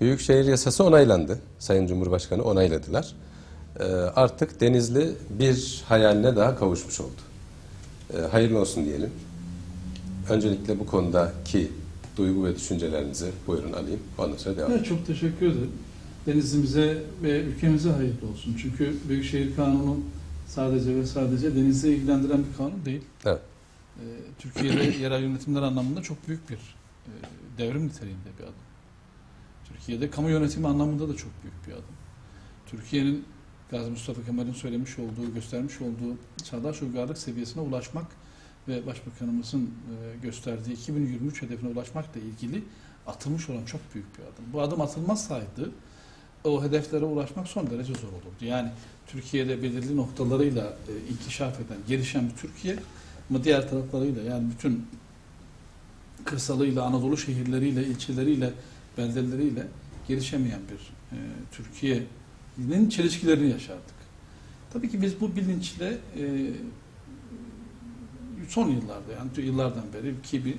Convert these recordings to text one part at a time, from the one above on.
Büyükşehir yasası onaylandı. Sayın Cumhurbaşkanı onayladılar. Ee, artık Denizli bir hayaline daha kavuşmuş oldu. Ee, hayırlı olsun diyelim. Öncelikle bu konudaki duygu ve düşüncelerinizi buyurun alayım. Ondan sonra devam Evet, çok teşekkür ederim. Denizimize ve ülkemize hayırlı olsun. Çünkü Büyükşehir Kanunu sadece ve sadece denizi ilgilendiren bir kanun değil. Evet. Ee, Türkiye'de yerel yönetimler anlamında çok büyük bir e, devrim niteliğinde bir adım. Türkiye'de kamu yönetimi anlamında da çok büyük bir adım. Türkiye'nin Gazi Mustafa Kemal'in söylemiş olduğu, göstermiş olduğu çağdaş uygarlık seviyesine ulaşmak ve Başbakanımızın e, gösterdiği 2023 hedefine ulaşmakla ilgili atılmış olan çok büyük bir adım. Bu adım atılmazsaydı o hedeflere ulaşmak son derece zor olurdu. Yani Türkiye'de belirli noktalarıyla e, inkişaf eden, gelişen bir Türkiye ama diğer taraflarıyla yani bütün kırsalıyla, Anadolu şehirleriyle, ilçeleriyle, beldeleriyle gelişemeyen bir e, Türkiye'nin çelişkilerini yaşardık. Tabii ki biz bu bilinçle e, son yıllarda yani yıllardan beri ki bir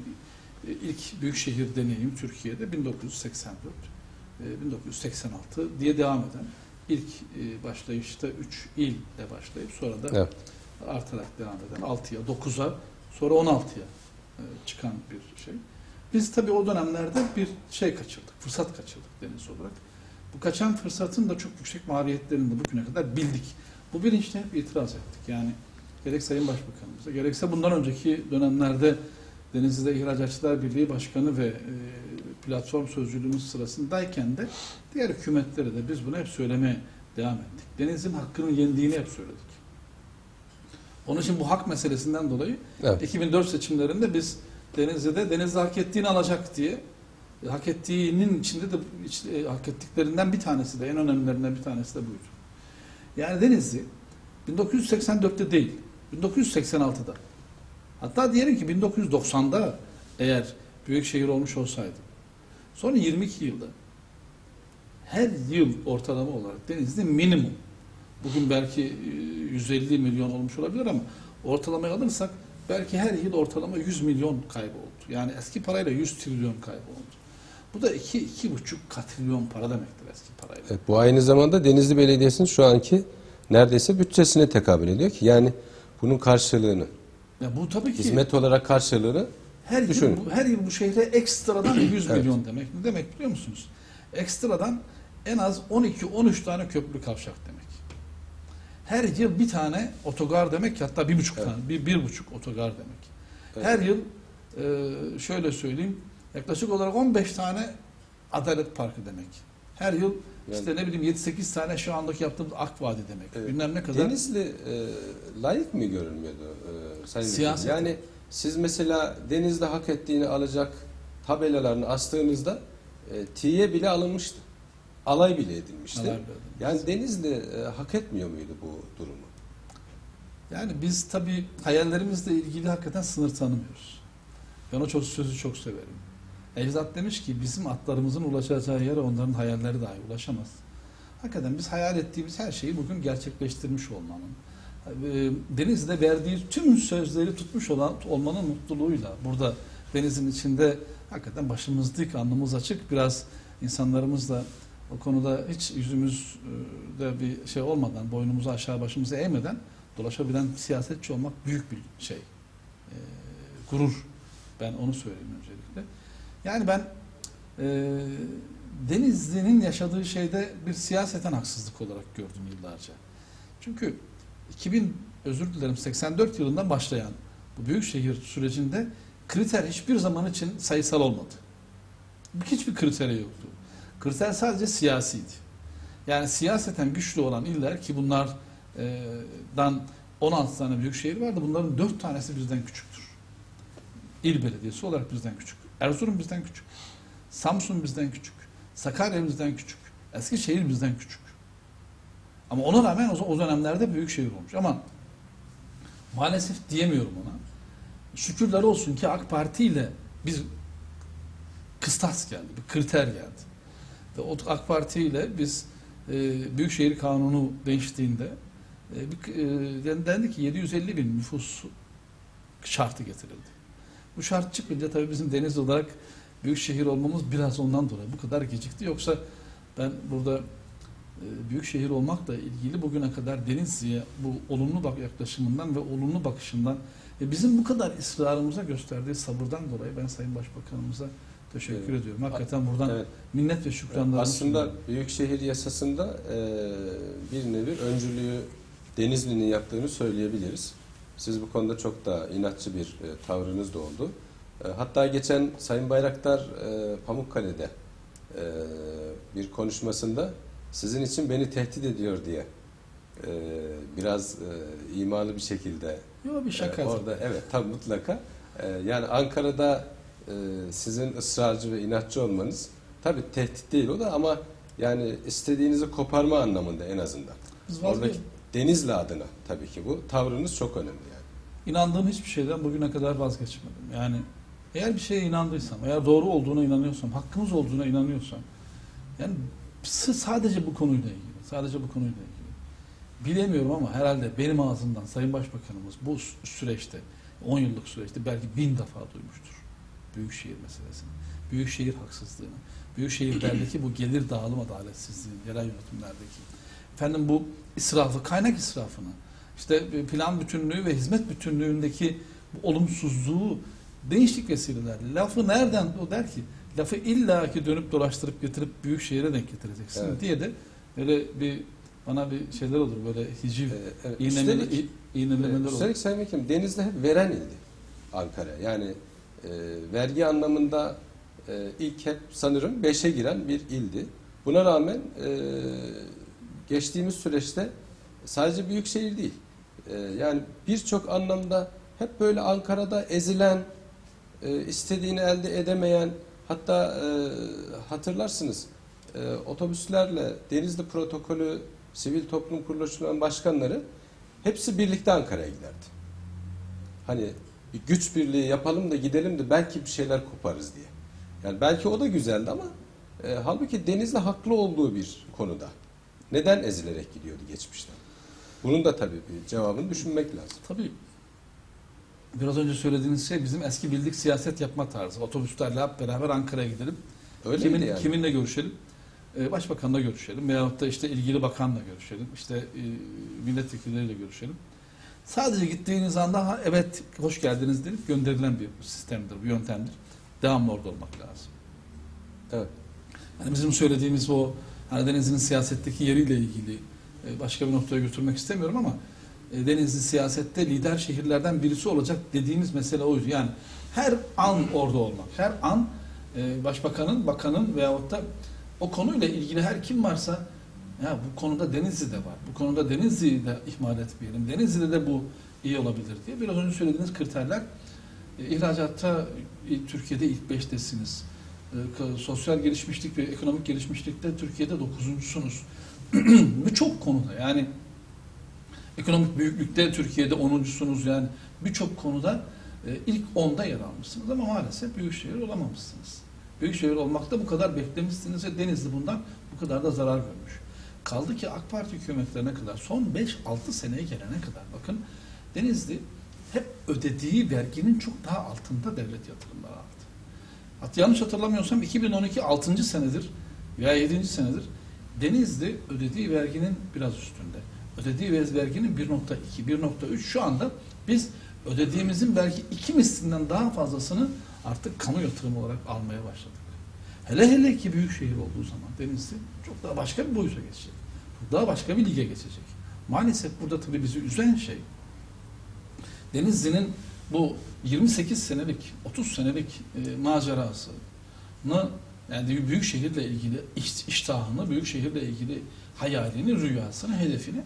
e, ilk büyükşehir deneyim Türkiye'de 1984 e, 1986 diye devam eden ilk e, başlayışta 3 ille başlayıp sonra da Evet. artarak devam eden 6'ya 9'a sonra 16'ya e, çıkan bir şey. Biz tabii o dönemlerde bir şey kaçırdık, fırsat kaçırdık deniz olarak. Bu kaçan fırsatın da çok yüksek maliyetlerini de bugüne kadar bildik. Bu bilinçle hep itiraz ettik. Yani gerek Sayın Başbakanımıza, gerekse bundan önceki dönemlerde Denizli'de İhracatçılar Birliği Başkanı ve e, platform sözcülüğümüz sırasındayken de diğer hükümetlere de biz bunu hep söylemeye devam ettik. Deniz'in hakkının yendiğini hep söyledik. Onun için bu hak meselesinden dolayı Evet. 2004 seçimlerinde biz Denizli'de Denizli hak ettiğini alacak diye e, hak ettiğinin içinde de işte, e, hak ettiklerinden bir tanesi de en önemlilerinden bir tanesi de buydu. Yani Denizli 1984'te değil 1986'da hatta diyelim ki 1990'da eğer büyük şehir olmuş olsaydı son 22 yılda her yıl ortalama olarak Denizli minimum bugün belki e, 150 milyon olmuş olabilir ama ortalamaya alırsak belki her yıl ortalama 100 milyon kayboldu. Yani eski parayla 100 trilyon kayboldu. Bu da 2 iki, buçuk katrilyon para demektir eski parayla. Evet, bu aynı zamanda Denizli Belediyesi'nin şu anki neredeyse bütçesine tekabül ediyor ki yani bunun karşılığını, Ya bu tabii ki hizmet olarak karşılığını her yıl, düşünün. bu, her yıl bu şehre ekstradan 100 Evet. milyon demek. Ne demek biliyor musunuz? Ekstradan en az 12-13 tane köprü kavşak demek. Her yıl bir tane otogar demek hatta bir buçuk Evet. tane, bir, bir buçuk otogar demek. Evet. Her yıl e, şöyle söyleyeyim yaklaşık olarak 15 tane adalet parkı demek. Her yıl Yani- işte ne bileyim 7-8 tane şu andaki yaptığımız Akvadi demek. Evet. Bilmem ne kadar. Denizli e, layık mı görülmüyordu e, Sayın Siyaset. Yani siz mesela Denizli hak ettiğini alacak tabelalarını astığınızda e, tiye bile alınmıştı. Alay bile edilmişti. Alay bile Yani Denizli e, hak etmiyor muydu bu durumu? Yani biz tabii hayallerimizle ilgili hakikaten sınır tanımıyoruz. Ben o çok sözü çok severim. Ecdat demiş ki bizim atlarımızın ulaşacağı yere onların hayalleri dahi ulaşamaz. Hakikaten biz hayal ettiğimiz her şeyi bugün gerçekleştirmiş olmanın, e, Deniz'de verdiği tüm sözleri tutmuş olan olmanın mutluluğuyla burada denizin içinde hakikaten başımız dik, alnımız açık, biraz insanlarımızla o konuda hiç yüzümüzde bir şey olmadan, boynumuzu aşağı başımızı eğmeden dolaşabilen siyasetçi olmak büyük bir şey. Ee, gurur. Ben onu söyleyeyim öncelikle. Yani ben e, Denizli'nin yaşadığı şeyde bir siyaseten haksızlık olarak gördüm yıllarca. Çünkü 2000 özür dilerim 84 yılından başlayan bu büyükşehir sürecinde kriter hiçbir zaman için sayısal olmadı. Hiçbir kriteri yoktu. Kriter sadece siyasiydi. Yani siyaseten güçlü olan iller ki bunlardan 16 tane büyük şehir vardı. Bunların 4 tanesi bizden küçüktür. İl belediyesi olarak bizden küçük. Erzurum bizden küçük. Samsun bizden küçük. Sakarya bizden küçük. Eskişehir bizden küçük. Ama ona rağmen o dönemlerde büyük şehir olmuş. Ama maalesef diyemiyorum ona. Şükürler olsun ki AK Parti ile bir kıstas geldi, bir kriter geldi. AK Parti ile biz e, Büyükşehir Kanunu değiştiğinde e, e, dendi ki 750 bin nüfus şartı getirildi. Bu şart çıkınca tabii bizim deniz olarak büyük şehir olmamız biraz ondan dolayı bu kadar gecikti. Yoksa ben burada e, büyük şehir olmakla ilgili bugüne kadar Denizli'ye bu olumlu bak yaklaşımından ve olumlu bakışından ve bizim bu kadar ısrarımıza gösterdiği sabırdan dolayı ben Sayın Başbakanımıza teşekkür Evet. ediyorum. Hakikaten buradan Evet. minnet ve şükranlarımı Aslında sunuyorum. Büyükşehir Yasası'nda e, bir nevi öncülüğü Denizli'nin yaptığını söyleyebiliriz. Siz bu konuda çok daha inatçı bir e, tavrınız da oldu. E, hatta geçen Sayın Bayraktar e, Pamukkale'de e, bir konuşmasında sizin için beni tehdit ediyor diye e, biraz e, imalı bir şekilde Yok bir şaka. ee, orada evet tabii mutlaka. Ee, yani Ankara'da e, sizin ısrarcı ve inatçı olmanız tabii tehdit değil o da ama yani istediğinizi koparma anlamında en azından. Biz Oradaki Denizli adına tabii ki bu tavrınız çok önemli yani. İnandığım hiçbir şeyden bugüne kadar vazgeçmedim. Yani eğer bir şeye inandıysam, eğer doğru olduğuna inanıyorsam, hakkımız olduğuna inanıyorsam, yani sadece bu konuyla ilgili, sadece bu konuyla ilgili. Bilemiyorum ama herhalde benim ağzımdan Sayın Başbakanımız bu sü- süreçte, 10 yıllık süreçte belki bin defa duymuştur. Büyükşehir meselesini, büyükşehir haksızlığını, büyükşehirlerdeki bu gelir dağılım adaletsizliğini, yerel yönetimlerdeki, efendim bu israfı, kaynak israfını, işte plan bütünlüğü ve hizmet bütünlüğündeki bu olumsuzluğu değişik vesilelerle lafı nereden o der ki lafı illaki dönüp dolaştırıp getirip büyük şehire denk getireceksin Evet. diye de böyle bir bana bir şeyler olur böyle hiciv Ee, evet. iğnelemeler, Üstelik, iğnelemeler olur. üstelik Sayın Vekilim Denizli hep veren ildi Ankara. Yani e, vergi anlamında e, ilk hep sanırım 5'e giren bir ildi. Buna rağmen e, geçtiğimiz süreçte sadece büyük şehir değil. E, yani birçok anlamda hep böyle Ankara'da ezilen, e, istediğini elde edemeyen, hatta e, hatırlarsınız e, otobüslerle Denizli protokolü, sivil toplum kuruluşlarının başkanları hepsi birlikte Ankara'ya giderdi. Hani bir güç birliği yapalım da gidelim de belki bir şeyler koparız diye. Yani belki o da güzeldi ama e, halbuki Denizli haklı olduğu bir konuda. Neden ezilerek gidiyordu geçmişten? Bunun da tabii bir cevabını düşünmek lazım. Tabii biraz önce söylediğiniz şey bizim eski bildik siyaset yapma tarzı. Otobüslerle hep beraber Ankara'ya gidelim. Öyle Kimin, yani. Kiminle görüşelim? Ee, Başbakanla görüşelim veyahut da işte ilgili bakanla görüşelim. İşte e, milletvekilleriyle görüşelim. Sadece gittiğiniz anda evet hoş geldiniz denip gönderilen bir sistemdir, bir yöntemdir. Devamlı orada olmak lazım. Evet. Yani bizim söylediğimiz o hani Denizli'nin siyasetteki yeriyle ilgili e, başka bir noktaya götürmek istemiyorum ama e, Denizli siyasette lider şehirlerden birisi olacak dediğimiz mesele oydu. Yani her an orada olmak, her an e, başbakanın, bakanın veyahut da o konuyla ilgili her kim varsa ya bu konuda Denizli'de var. Bu konuda Denizli'yi de ihmal etmeyelim. Denizli'de de bu iyi olabilir diye. Biraz önce söylediğiniz kriterler e, ihracatta e, Türkiye'de ilk beştesiniz. E, sosyal gelişmişlik ve ekonomik gelişmişlikte Türkiye'de dokuzuncusunuz. Birçok konuda yani ekonomik büyüklükte Türkiye'de onuncusunuz yani birçok konuda e, ilk onda yer almışsınız ama maalesef büyükşehir olamamışsınız. Büyükşehir olmakta bu kadar beklemişsiniz ve Denizli bundan bu kadar da zarar görmüş. Kaldı ki AK Parti hükümetlerine kadar son 5-6 seneye gelene kadar bakın Denizli hep ödediği verginin çok daha altında devlet yatırımları aldı. Hat yanlış hatırlamıyorsam 2012 6. senedir veya 7. senedir Denizli ödediği verginin biraz üstünde. Ödediği ver- verginin 1.2, 1.3 şu anda biz ödediğimizin belki iki mislinden daha fazlasını artık kamu yatırımı olarak almaya başladık. Hele hele ki büyük şehir olduğu zaman Denizli çok daha başka bir boyuta geçecek. Çok daha başka bir lige geçecek. Maalesef burada tabii bizi üzen şey Denizli'nin bu 28 senelik, 30 senelik e, macerasını yani büyük şehirle ilgili iş- iştahını, büyük şehirle ilgili hayalini, rüyasını, hedefini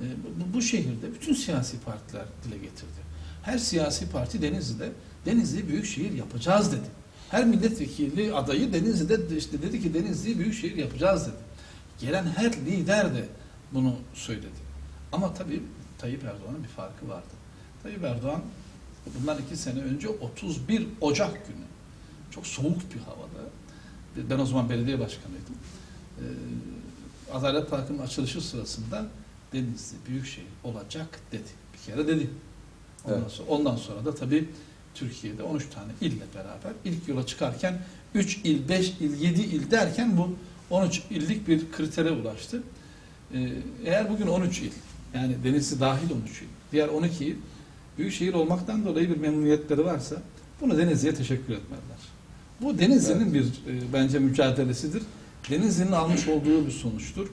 e, bu, bu şehirde bütün siyasi partiler dile getirdi. Her siyasi parti Denizli'de Denizli büyük şehir yapacağız dedi. Her milletvekili adayı Denizli'de işte dedi ki Denizli'yi büyük şehir yapacağız dedi. Gelen her lider de bunu söyledi. Ama tabii Tayyip Erdoğan'ın bir farkı vardı. Tayyip Erdoğan bundan iki sene önce 31 Ocak günü çok soğuk bir havada ben o zaman belediye başkanıydım. Ee, Adalet Parkı'nın açılışı sırasında Denizli Büyükşehir olacak dedi. Bir kere dedi. Ondan, Evet. sonra, ondan sonra da tabii Türkiye'de 13 tane ille beraber ilk yola çıkarken 3 il, 5 il, 7 il derken bu 13 illik bir kritere ulaştı. Ee, eğer bugün 13 il, yani Denizli dahil 13 il, diğer 12 il büyükşehir olmaktan dolayı bir memnuniyetleri varsa bunu Denizli'ye teşekkür etmeliler. Bu Denizli'nin bir e, bence mücadelesidir. Denizli'nin almış olduğu bir sonuçtur.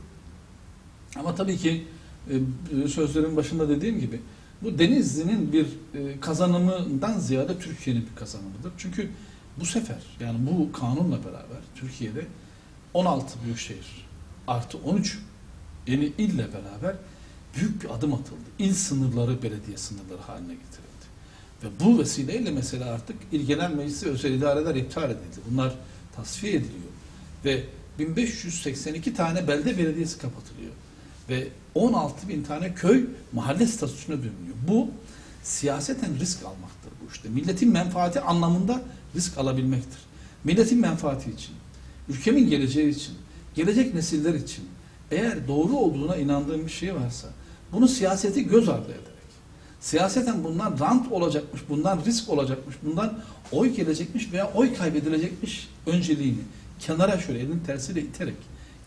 Ama tabii ki e, sözlerin başında dediğim gibi bu Denizli'nin bir e, kazanımından ziyade Türkiye'nin bir kazanımıdır. Çünkü bu sefer yani bu kanunla beraber Türkiye'de 16 büyükşehir artı 13 yeni ille beraber büyük bir adım atıldı. İl sınırları belediye sınırları haline getirildi. Ve bu vesileyle mesela artık il genel meclisi özel idareler iptal edildi. Bunlar tasfiye ediliyor. Ve 1582 tane belde belediyesi kapatılıyor. Ve 16 bin tane köy mahalle statüsüne dönüyor. Bu siyaseten risk almaktır bu işte. Milletin menfaati anlamında risk alabilmektir. Milletin menfaati için, ülkemin geleceği için, gelecek nesiller için eğer doğru olduğuna inandığım bir şey varsa bunu siyaseti göz ardı ederek siyaseten bundan rant olacakmış, bundan risk olacakmış, bundan oy gelecekmiş veya oy kaybedilecekmiş önceliğini kenara şöyle elin tersiyle iterek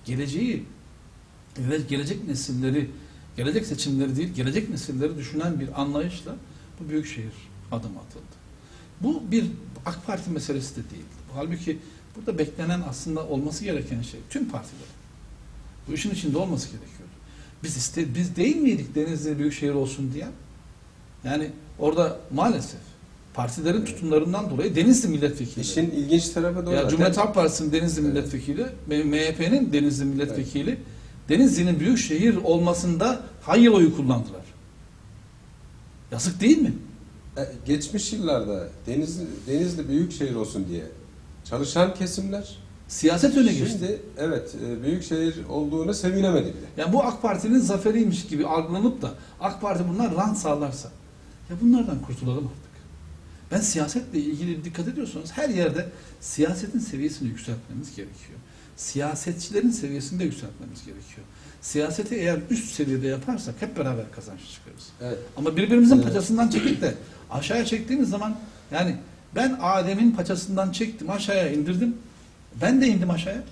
geleceği ve gelecek nesilleri, gelecek seçimleri değil, gelecek nesilleri düşünen bir anlayışla bu büyükşehir adım atıldı. Bu bir AK Parti meselesi de değil. Halbuki burada beklenen aslında olması gereken şey tüm partiler. Bu işin içinde olması gerekiyordu. Biz iste, biz değil miydik Denizli büyükşehir olsun diyen? Yani orada maalesef partilerin tutumlarından dolayı Denizli milletvekili. İşin ilginç tarafı da o ya. Cumhuriyet Halk Partisi'nin Denizli Evet. milletvekili, ve MHP'nin Denizli milletvekili Denizli'nin büyük şehir olmasında hayır oyu kullandılar. Yazık değil mi? E, Geçmiş yıllarda Denizli, Denizli büyük şehir olsun diye çalışan kesimler Siyaset öne geçti. şimdi evet e, büyük şehir olduğuna sevinemedi bile. Yani bu AK Parti'nin zaferiymiş gibi algılanıp da AK Parti bunlar rant sağlarsa ya bunlardan kurtulalım artık. Ben siyasetle ilgili dikkat ediyorsanız her yerde siyasetin seviyesini yükseltmemiz gerekiyor. Siyasetçilerin seviyesini de yükseltmemiz gerekiyor. Siyaseti eğer üst seviyede yaparsak hep beraber kazanç çıkarız. Evet. Ama birbirimizin Evet. paçasından çekip de aşağıya çektiğimiz zaman yani ben Adem'in paçasından çektim aşağıya indirdim. Ben de indim aşağıya.